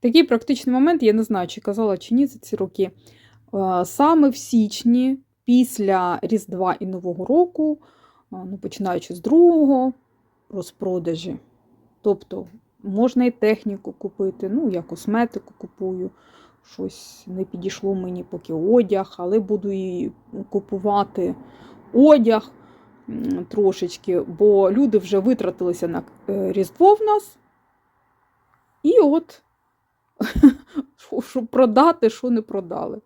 Такий практичний момент, я не знаю, чи казала чи ні за ці роки. Е, Саме в січні, після Різдва і Нового року, ну, починаючи з другого, розпродажі. Тобто можна і техніку купити, ну, я косметику купую. Щось не підійшло мені поки одяг, але буду і купувати одяг трошечки, бо люди вже витратилися на е, Різдво в нас. І от що- продати, що не продали.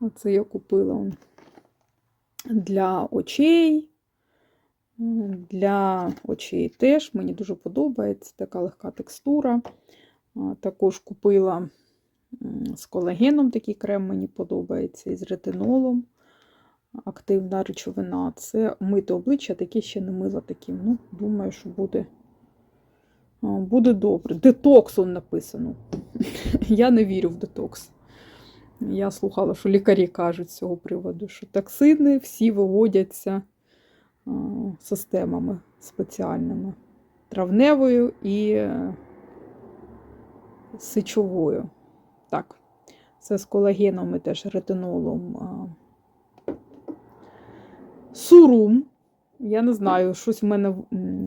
Оце я купила для очей. Для очей теж мені дуже подобається така легка текстура. Також купила з колагеном такий крем, мені подобається, і з ретинолом. Активна речовина. Це мити обличчя, таке ще не мила таким. Ну, думаю, що буде, буде добре. Детокс он написано. Я не вірю в детокс. Я слухала, що лікарі кажуть з цього приводу, що токсини всі виводяться системами спеціальними. Травневою і е, сечовою. Так, це з колагеном і теж ретинолом. Сурум. Я не знаю, щось в мене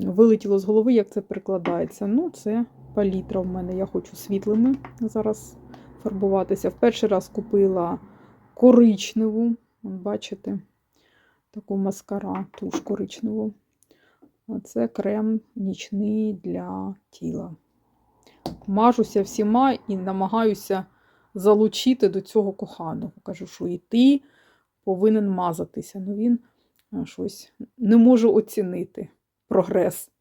вилетіло з голови, як це перекладається. Ну, це палітра в мене. Я хочу світлими зараз фарбуватися. В перший раз купила коричневу. Бачите, таку маскара, туш коричневу. А це крем нічний для тіла. Мажуся всіма і намагаюся залучити до цього коханого. Кажу, що і ти повинен мазатися. Ну він щось не можу оцінити прогрес.